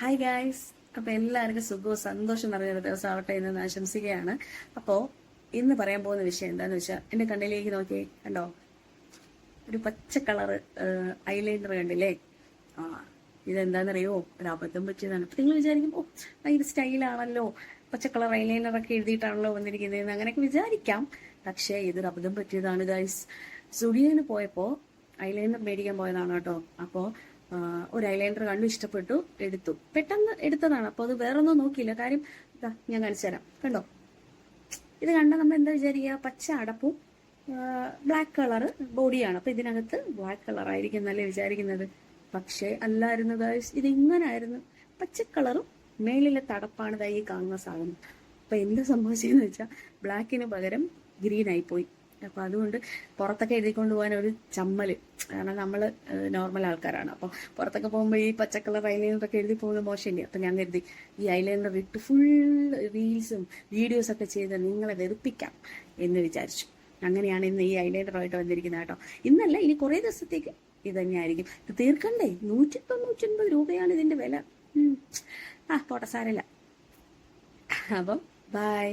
Hi guys അപ്പൊ എല്ലാവർക്കും സുഖവും സന്തോഷം നിറഞ്ഞൊരു ദിവസം ആവട്ടെ എന്ന് ആശംസിക്കുകയാണ്. അപ്പോ ഇന്ന് പറയാൻ പോകുന്ന വിഷയം എന്താന്ന് വെച്ചാൽ എന്റെ കണ്ണിലേക്ക് നോക്കി കണ്ടോ? ഒരു പച്ച കളർ ഐലൈനർ കണ്ടില്ലേ? ആ ഇതെന്താണെന്നറിയോ ഒരു അബദ്ധം പറ്റിയതാണ്. അപ്പൊ നിങ്ങൾ വിചാരിക്കും ഓ ഭയങ്കര സ്റ്റൈലാണല്ലോ. പച്ച കളർ ഐലൈനർ ഒക്കെ എഴുതിയിട്ടാണല്ലോ വന്നിരിക്കുന്നത് അങ്ങനെയൊക്കെ വിചാരിക്കാം. പക്ഷേ ഇതൊരു അബദ്ധം പറ്റിയതാണ് ഗൈസ് സുഡിയന് പോയപ്പോ ഐലൈനർ മേടിക്കാൻ പോയതാണ് കേട്ടോ. അപ്പോ ആ, ഒരു ഐലൈനർ കണ്ടു ഇഷ്ടപ്പെട്ടു എടുത്തു. പെട്ടെന്ന് എടുത്തതാണ്. അപ്പൊ അത് വേറൊന്നും നോക്കിയില്ല. കാര്യം ഞാൻ കാണിച്ചു തരാം. കണ്ടോ? ഇത് കണ്ടാൽ നമ്മൾ എന്താ വിചാരിക്കുക? പച്ച അടപ്പും ബ്ലാക്ക് കളർ ബോഡിയാണ് അപ്പൊ ഇതിനകത്ത് ബ്ലാക്ക് കളർ ആയിരിക്കും എന്നല്ലേ വിചാരിക്കുന്നത്. പക്ഷേ അല്ലായിരുന്നു ഗായ്സ് ഇത് ഇങ്ങനായിരുന്നു. പച്ച കളറും മേളിലെ തടപ്പാണ് ഈ കാണുന്ന സാധനം. അപ്പൊ എന്ത് സംഭവിച്ചെന്ന് വെച്ചാൽ ബ്ലാക്കിന് പകരം ഗ്രീൻ ആയി പോയി. അപ്പൊ അതുകൊണ്ട് പുറത്തൊക്കെ എഴുതിക്കൊണ്ട് പോകാൻ ഒരു ചമ്മൽ. കാരണം നമ്മൾ നോർമൽ ആൾക്കാരാണ്. അപ്പൊ പുറത്തൊക്കെ പോകുമ്പോൾ ഈ പച്ചക്കളർ ഐലൈനറൊക്കെ എഴുതി പോകുന്നത് മോശമില്ലേ? അപ്പൊ ഞാൻ കരുതി ഈ ഐലൈനർ ഇട്ട് ഫുൾ റീൽസും വീഡിയോസ് ഒക്കെ ചെയ്ത് നിങ്ങളെ വെറുപ്പിക്കാം എന്ന് വിചാരിച്ചു. അങ്ങനെയാണ് ഇന്ന് ഈ ഐലൈനറുമായിട്ട് വന്നിരിക്കുന്നത് കേട്ടോ. ഇന്നല്ല ഇനി കുറേ ദിവസത്തേക്ക് ഇത് തന്നെയായിരിക്കും. ഇത് തീർക്കണ്ടേ? നൂറ്റി തൊണ്ണൂറ്റൊൻപത് രൂപയാണ് ഇതിന്റെ വില. ആ പോട്ടെ സാരമില്ല അപ്പം ബൈ